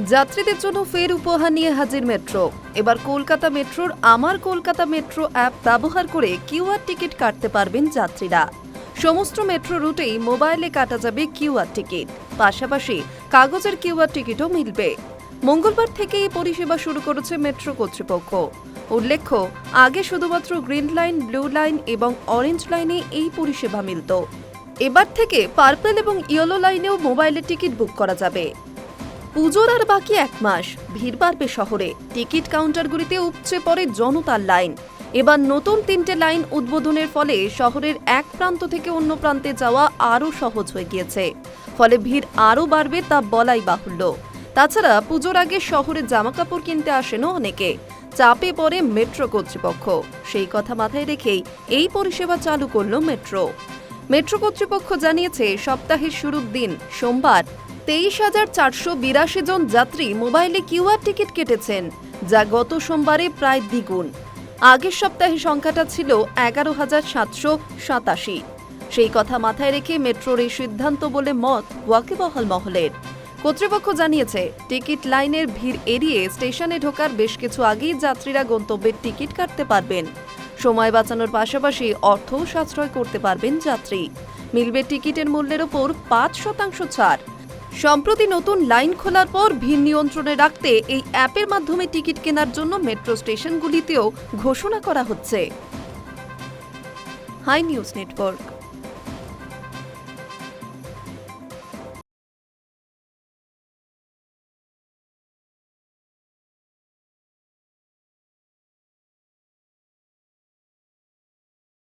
যাত্রীদের জন্য ফের উপহার নিয়ে হাজির মেট্রো। এবার কলকাতা মেট্রোর আমার কলকাতা মেট্রো অ্যাপ ব্যবহার করে কিউআর টিকিট কাটতে পারবেন যাত্রীরা। সমস্ত মেট্রো রুটেই মোবাইলে কাটা যাবে কিউআর টিকিট। পাশাপাশি কাগজের কিউআর টিকিটও মিলবে। মঙ্গলবার থেকে এই পরিষেবা শুরু করেছে মেট্রো কর্তৃপক্ষ। উল্লেখ্য, আগে শুধুমাত্র গ্রিন লাইন, ব্লু লাইন এবং অরেঞ্জ লাইনে এই পরিষেবা মিলত। এবার থেকে পার্পল এবং ইয়েলো লাইনেও মোবাইলে টিকিট বুক করা যাবে। পুজোর আর বাকি এক মাস ভিড় বাড়বে শহরে। টিকিট কাউন্টারগুলিতে উপচে পড়ে জনতার লাইন। এবার নতুন তিনটে লাইন উদ্বোধনের ফলে শহরের এক প্রান্ত থেকে অন্য প্রান্তে যাওয়া আরও সহজ হয়ে গিয়েছে। ফলে ভিড় আরও বাড়বে তা বলাই বাহুল্য। তাছাড়া পুজোর আগে শহরে জামাকাপড় কিনতে আসেনও অনেকে। চাপে পড়ে মেট্রো কর্তৃপক্ষ। সেই কথা মাথায় রেখেই এই পরিষেবা চালু করল মেট্রো। মেট্রো কর্তৃপক্ষ জানিয়েছে, সপ্তাহের শুরুর দিন, সোমবার তেইশ হাজার চারশো বিরাশি জন যাত্রী মোবাইলে কিউআর টিকিট কেটেছেন, যা গত সোমবারে প্রায় দ্বিগুণ। আগের সপ্তাহে সংখ্যাটা ছিল এগারো হাজার সাতশো সাতাশি। সেই কথা মাথায় রেখে মেট্রোর এই সিদ্ধান্ত বলে মত ওয়াকিবহাল মহলের। কর্তৃপক্ষ জানিয়েছে, টিকিট লাইনের ভিড় এড়িয়ে স্টেশনে ঢোকার বেশ কিছু আগেই যাত্রীরা গন্তব্যের টিকিট কাটতে পারবেন। সময় বাঁচানোর পাশাপাশি অর্থও সাশ্রয় করতে পারবেন যাত্রী। মিলবে টিকিটের মূল্যের ওপর পাঁচ শতাংশ ছাড়। সম্প্রতি নতুন লাইন খোলার পর ভিড় নিয়ন্ত্রণে রাখতে এই অ্যাপের মাধ্যমে টিকিট কেনার জন্য মেট্রো স্টেশনগুলিতেও ঘোষণা করা হচ্ছে। High news network.